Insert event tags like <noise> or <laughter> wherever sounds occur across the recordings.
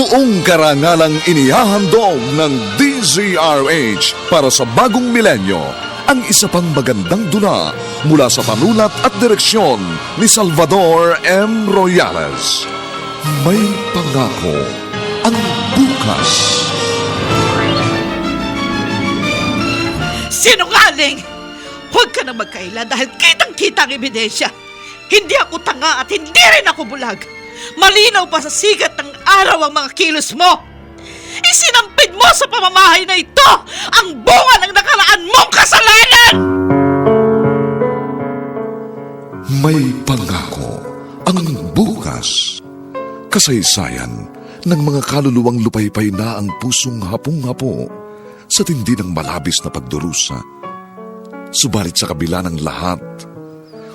Buong karangalang inihahandog ng DZRH para sa bagong milenyo ang isa pang magandang dula mula sa panulat at direksyon ni Salvador M. Royales. May pangako ang bukas. Sinungaling! Huwag ka na magkaila dahil kitang-kita ang ebidensya. Hindi ako tanga at hindi rin ako bulag. Malinaw pa sa sigat ng araw ang mga kilos mo. Isinampid mo sa pamamahay na ito ang bunga ng nakaraan mong kasalanan! May pangako ang bukas. Kasaysayan ng mga kaluluwang lupaypay na ang pusong hapong-hapo sa tindi ng malabis na pagdurusa. Subalit sa kabila ng lahat,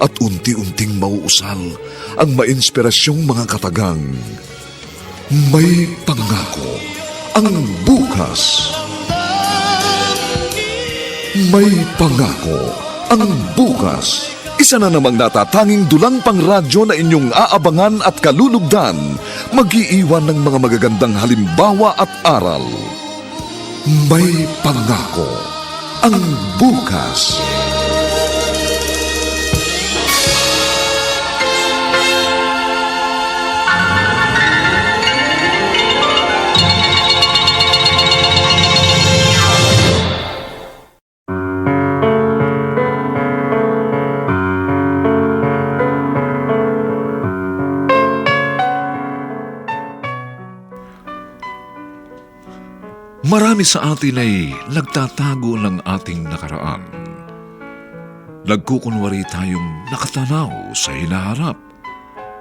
at unti-unting mauusal ang mainspirasyong mga katagang. May pangako ang bukas. May pangako ang bukas. Isa na namang natatanging dulang pang radyo na inyong aabangan at kalulugdan, mag-iiwan ng mga magagandang halimbawa at aral. May pangako ang bukas. Marami sa atin ay nagtatago ng ating nakaraan. Nagkukunwari tayong nakatanaw sa hinaharap,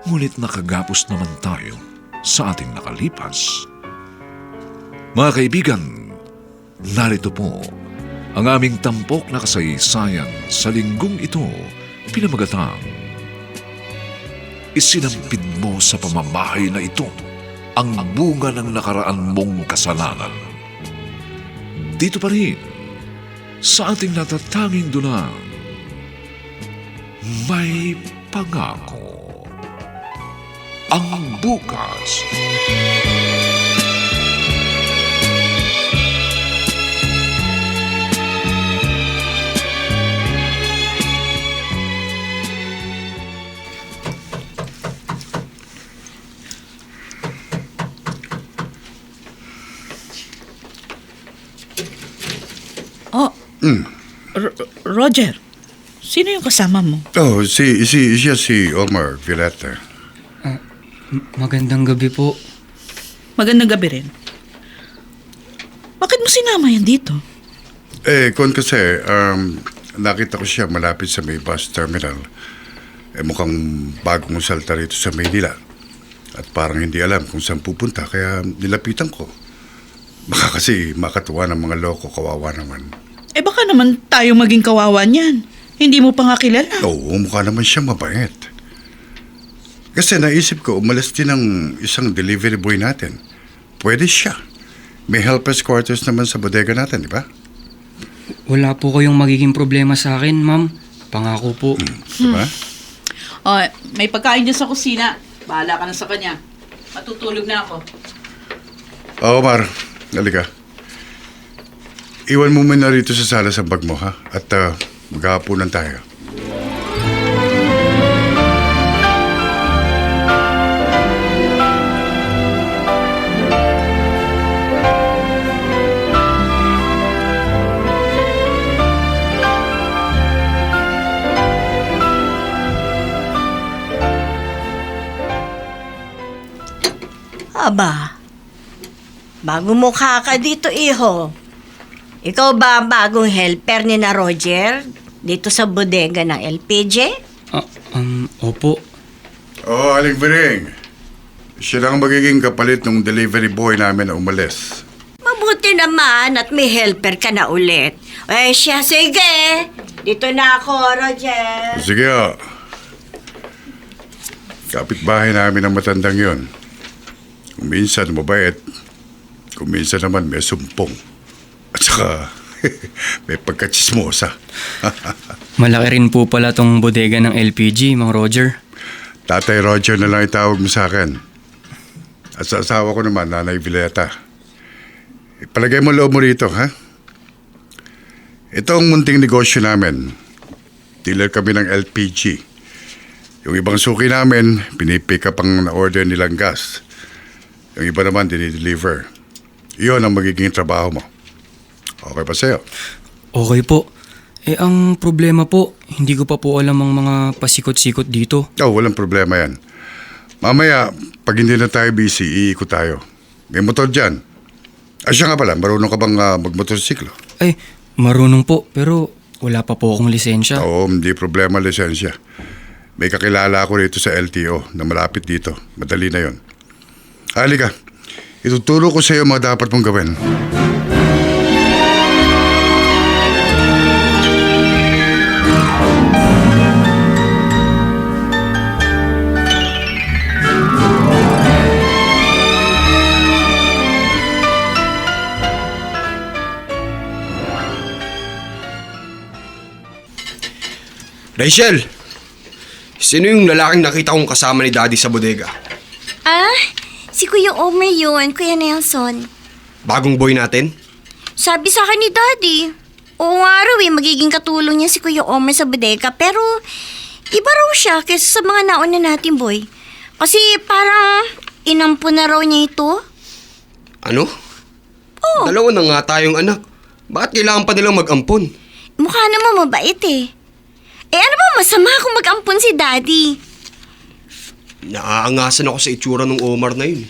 ngunit nakagapos naman tayo sa ating nakalipas. Mga kaibigan, narito po ang aming tampok na kasaysayan sa linggong ito pinamagatang Isinampid mo sa pamamahay na ito ang bunga ng nakaraan mong kasalanan. Dito pa rin, sa ating natatanging dulang, may pangako. Ang bukas. Oh, Roger, sino yung kasama mo? Oh, si, si, siya si Omar Villeta. Magandang gabi po. Magandang gabi rin. Bakit mo sinama yan dito? Eh, kon kasi, um, nakita ko siya malapit sa may bus terminal. Eh, mukhang bagong salta rito sa Maynila. At parang hindi alam kung saan pupunta, kaya nilapitan ko. Baka kasi makatuwa ng mga loko, kawawa naman. Eh baka naman tayo maging kawawa niyan. Hindi mo pa nga kilala. Oo, mukha naman siya mabait. Kasi naisip ko, umalis din ng isang delivery boy natin. Pwede siya. May helper's quarters naman sa bodega natin, di ba? Wala po kayong magiging problema sa akin, ma'am. Pangako po. Di ba? Oh, may pagkain dyan sa kusina. Bahala ka na sa kanya. Matutulog na ako. Oo, Omar. Halika. Iwan mo muna rito sa sala sa bag mo, ha? At uh, maghahaponan tayo. Aba, bagong mukha ka dito, iho. Ikaw ba ang bagong helper ni na Roger dito sa bodega ng LPG? Ah, um, opo. Oo, oh, Aling Bering. Siya lang ang magiging kapalit ng delivery boy namin na umalis. mabuti naman at may helper ka na ulit. Eh siya, sige. Dito na ako, Roger. Sige o. Kapitbahay namin ang matandang yon. Kung minsan mabait, kung minsan naman may sumpong. At saka <laughs> may pagkatsismosa. <laughs> Malaki rin po pala tong bodega ng LPG, Mang Roger. Tatay Roger na lang itawag mo sa akin. At sa asawa ko naman, Nanay Vileta. Ipalagay mo loob mo rito, ha? Ito ang munting negosyo namin. Dealer kami ng LPG. Yung ibang suki namin, pinipick up ang na-order nilang gas. Yung iba naman, dinideliver. Iyon ang magiging trabaho mo. Okay pa sa'yo? Okay po. Eh ang problema po, hindi ko pa po alam ang mga pasikot-sikot dito. Oh, walang problema yan. Mamaya, pag hindi na tayo busy, iikot tayo. May motor dyan. Ah, siya nga pala, marunong ka bang ah, magmotorsiklo? Ay, marunong po, pero wala pa po akong lisensya. Oo, hindi problema lisensya. May kakilala ako rito sa LTO na malapit dito. Madali na yon. Halika, ituturo ko sa iyo mga dapat mong gawin. Rachel! Sino yung lalaking nakita kong kasama ni Daddy sa bodega? Ah, si Kuya Omer yun, Kuya Nelson. Bagong boy natin? Sabi sa akin ni Daddy. Oo nga raw eh, magiging katulong niya si Kuya Omer sa bodega. Pero, iba raw siya kaysa sa mga nauna natin, boy. Kasi parang inampo na raw niya ito. Ano? Oo, Dalawa na nga tayong anak. Bakit kailangan pa nilang mag-ampon? mukha naman mabait eh. Eh ano ba masama kung mag-ampon si Daddy? Naaangasan ako sa itsura ng Omar na yun.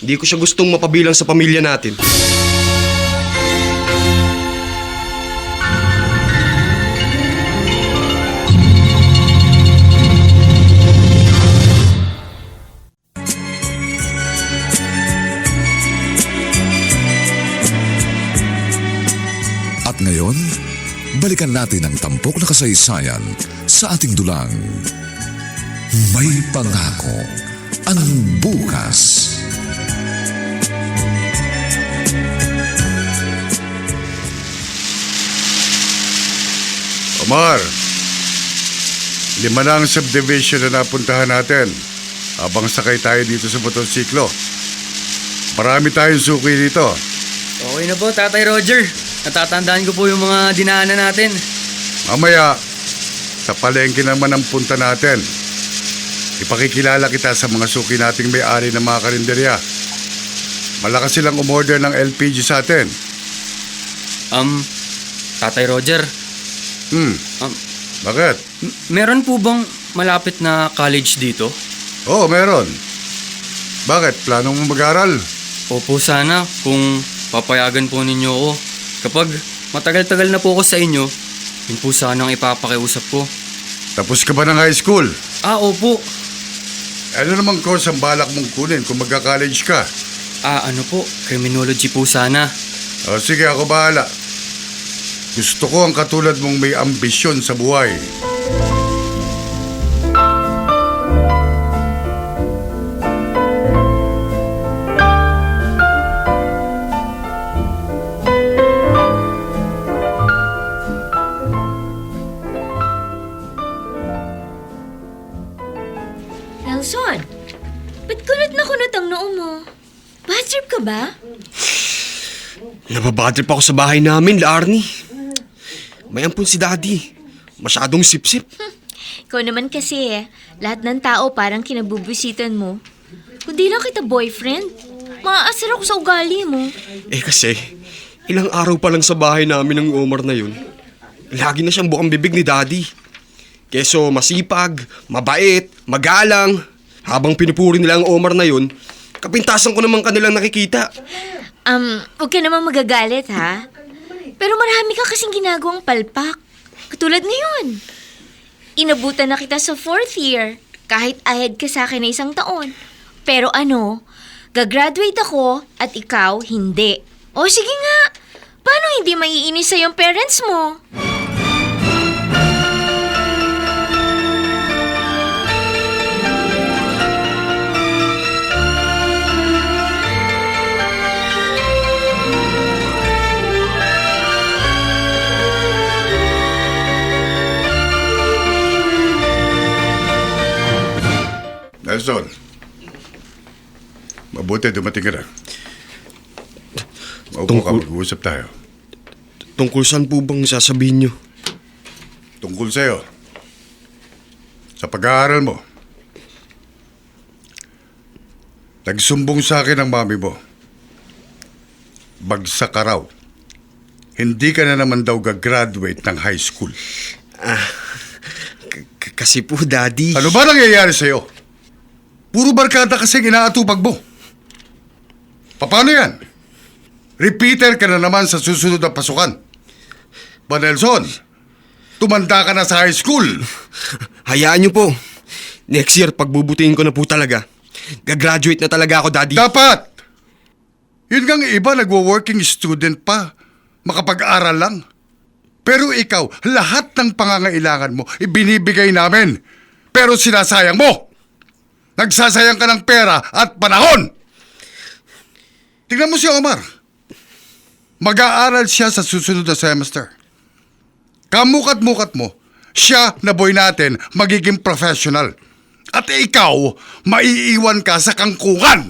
Hindi ko siya gustong mapabilang sa pamilya natin. Balikan natin ang tampok na kasaysayan sa ating dulang. May pangako ang bukas. Omar, lima na ang subdivision na napuntahan natin habang sakay tayo dito sa motorsiklo. Marami tayong suki dito. Okay na po, Tatay Roger. Natatandaan ko po yung mga dinaanan natin. Mamaya, sa palengke naman ang punta natin. Ipakikilala kita sa mga suki nating may-ari ng mga karinderya. Malakas silang umorder ng LPG sa atin. Um, Tatay Roger, Hmm, um, bakit? m- meron po bang malapit na college dito? Oo, meron. Bakit? Plano mo mag-aral? Opo sana kung papayagan po ninyo ako. Kapag matagal-tagal na po ako sa inyo, yun po sana ang ipapakiusap ko. Tapos ka ba ng high school? Ah, opo. Ano namang course ang balak mong kunin kung magka-college ka? Ah, ano po, criminology po sana. O sige, ako bahala. Gusto ko ang katulad mong may ambisyon sa buhay. Nababadrip ako sa bahay namin, Larnie. May ampun si Daddy. Masyadong sip-sip. <laughs> Ikaw naman kasi eh, lahat ng tao parang kinabubisitan mo. Kung di lang kita boyfriend, maaasar ako sa ugali mo. Eh kasi, ilang araw pa lang sa bahay namin ng Omar na yun. Lagi na siyang bukang bibig ni Daddy. Keso masipag, mabait, magalang. Habang pinupuri nila ang Omar na yun, kapintasan ko naman kanilang nakikita. Um, huwag ka naman magagalit ha. Pero marami ka kasing ginagawang palpak. Katulad ngayon. Inabutan na kita sa fourth year. Kahit ahead ka sa akin na isang taon. Pero ano, gagraduate ako at ikaw hindi. O sige nga, paano hindi maiinis sa yung parents mo? Nelson, mabuti dumating ka na. Maupo ka, Tungkol- mag-uusap tayo. Tungkol saan po bang sasabihin nyo? Tungkol sa'yo. Sa pag-aaral mo. Nagsumbong sa akin ang mami mo. Bagsak ka raw. Hindi ka na naman daw gagraduate ng high school. K- k- kasi po, Daddy. Ano ba nangyayari sa'yo? Puro barkada kasi inaatupag mo. Paano yan? Repeater ka na naman sa susunod na pasukan. Ba Nelson, tumanda ka na sa high school. <laughs> Hayaan nyo po. Next year, pagbubutihin ko na po talaga. Gagraduate na talaga ako, Daddy. Dapat! Yun ngang iba nagwo-working student pa. Makapag-aral lang. Pero ikaw, lahat ng pangangailangan mo, ibinibigay namin. Pero sinasayang mo. Nagsasayang ka ng pera at panahon. Tingnan mo si Omar. Mag-aaral siya sa susunod na semester. Kamukat-mukat mo, siya na boy natin magiging professional. At ikaw, maiiwan ka sa kangkungan.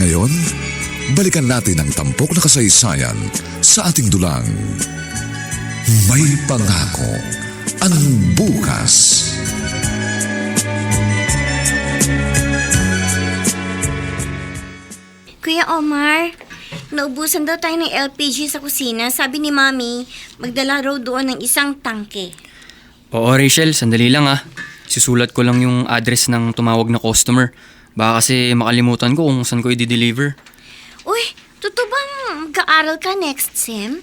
Ngayon, balikan natin ang tampok na kasaysayan sa ating dulang. May pangako ang bukas. Kuya Omar, naubusan daw tayo ng LPG sa kusina. Sabi ni Mami, magdala raw doon ng isang tangke. Oo, Rachel, sandali lang ah. Susulat ko lang yung address ng tumawag na customer. Baka kasi makalimutan ko kung saan ko i-deliver. Uy, totoo bang mag-aaral ka next sem?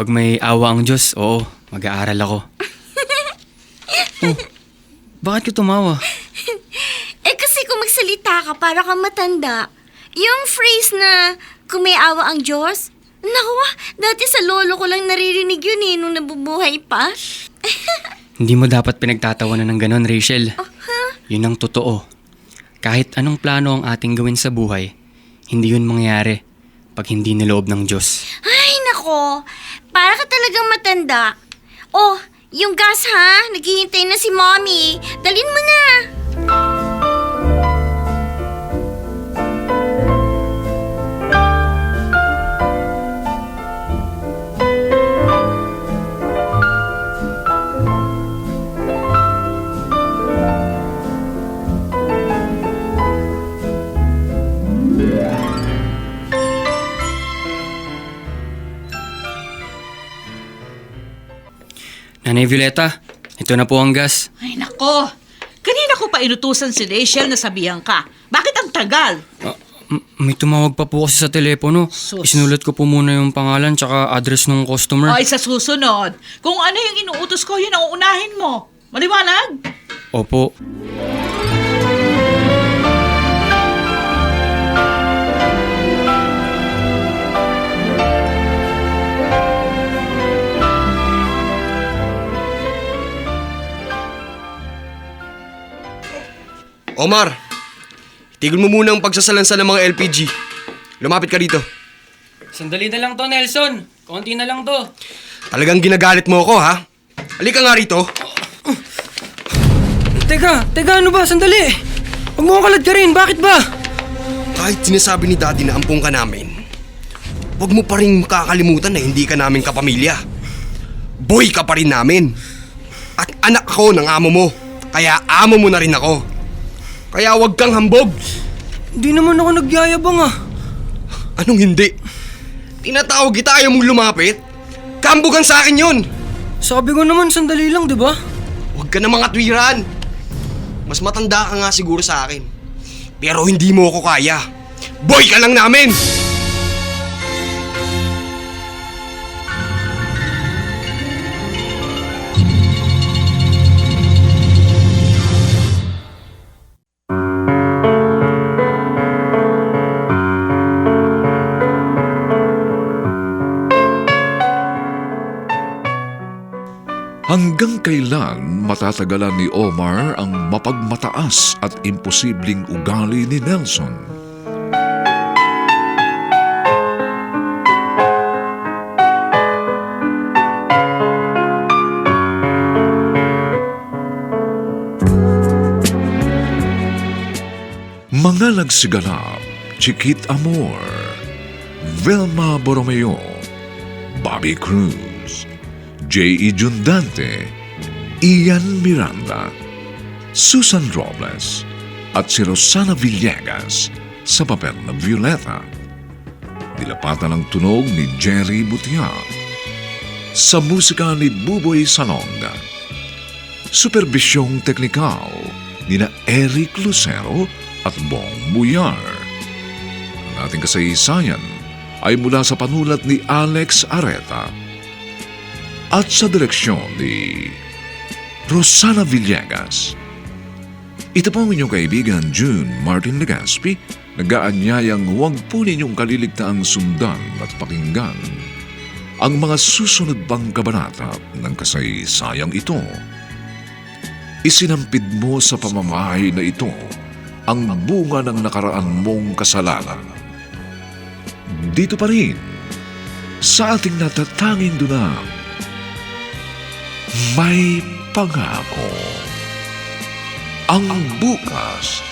Pag may awa ang Diyos, oo, mag-aaral ako. <laughs> oh, bakit ka tumawa? Eh kasi kung magsalita ka para kang matanda, yung phrase na kung may awa ang Diyos, naku, dati sa lolo ko lang naririnig yun eh nung nabubuhay pa. <laughs> Hindi mo dapat pinagtatawanan ng ganon, Rachel. Yun ang totoo. Kahit anong plano ang ating gawin sa buhay, hindi yun mangyayari pag hindi niloob ng Diyos. Ay, nako, para ka talagang matanda. Oh, yung gas ha, naghihintay na si mommy. Dalin mo na. Nanay Violeta, ito na po ang gas. Ay nako, kanina ko pa inutusan si Rachel na sabihan ka. Bakit ang tagal? Ah, m- may tumawag pa po kasi sa telepono. Sus. Isinulat ko po muna yung pangalan tsaka address ng customer. Ay, sa susunod. Kung ano yung inuutos ko, yun ang uunahin mo. Maliwanag? Opo. Omar, tigil mo muna ang pagsasalansa ng mga LPG. Lumapit ka dito. Sandali na lang to, Nelson. Konti na lang to. Talagang ginagalit mo ako, ha? Halika nga rito. Teka, teka, ano ba? Sandali. Huwag mo kalad ka rin. Bakit ba? Kahit sinasabi ni Daddy na ampong ka namin, huwag mo pa rin makakalimutan na hindi ka namin kapamilya. Boy ka pa rin namin. At anak ako ng amo mo. Kaya amo mo na rin ako. Kaya huwag kang hambog. Hindi naman ako nagyayabang ah. Anong hindi? Tinatawag kita ayaw mong lumapit? Kambugan sa akin yun! Sabi ko naman, sandali lang, di ba? Huwag ka na mga twiran! Mas matanda ka nga siguro sa akin. Pero hindi mo ako kaya. Boy ka lang namin! Hanggang kailan matatagalan ni Omar ang mapagmataas at imposibleng ugali ni Nelson? Mga nagsiganap, Chiquit Amor, Velma Borromeo, Bobby Cruz, J.E. Jundante, Ian Miranda, Susan Robles, at si Rosana Villegas sa papel na Violeta. Nilapatan ang tunog ni Jerry Butia. Sa musika ni Buboy Salonga. Superbisyong teknikal ni na Eric Lucero at Bong Buyar. Ang ating kasaysayan ay mula sa panulat ni Alex Areta at sa direksyon ni Rosana Villegas. Ito po ang inyong kaibigan June Martin Legaspi, nag-aanyayang huwag po ninyong kaliligtaang sundan at pakinggan ang mga susunod pang kabanata ng kasaysayang ito. Isinampid mo sa pamamahay na ito ang bunga ng nakaraan mong kasalanan. Dito pa rin, sa ating natatanging dunang, may pangako. Ang bukas